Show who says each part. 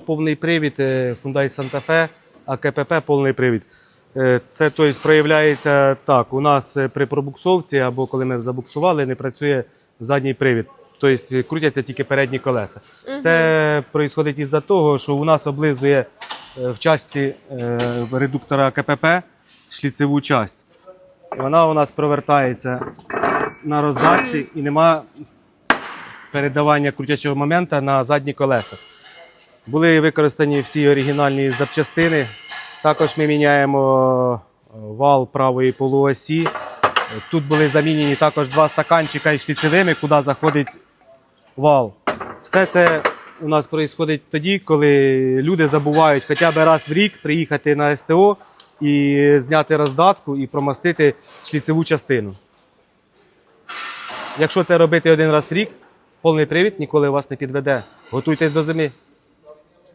Speaker 1: Повний привід е, Hyundai Santa Fe, а КПП повний привід. Е, Це тобто, проявляється так. У нас е, при пробуксовці або коли ми забуксували, не працює задній привід. Тобто крутяться тільки передні колеса. Це відбувається із-за того, що у нас облизує в частці редуктора КПП шліцеву часть. Вона у нас провертається на роздатці і нема передавання крутячого моменту на задні колеса. Були використані всі оригінальні запчастини. Також ми міняємо е, вал правої полуосі. Тут були замінені також два стаканчика із шліцевими, куди заходить вал. Все це у нас відбувається тоді, коли люди забувають хоча б раз в рік приїхати на СТО і зняти роздатку і промастити шліцеву частину. Якщо це робити один раз в рік, повний привід ніколи вас не підведе. Готуйтесь до зими.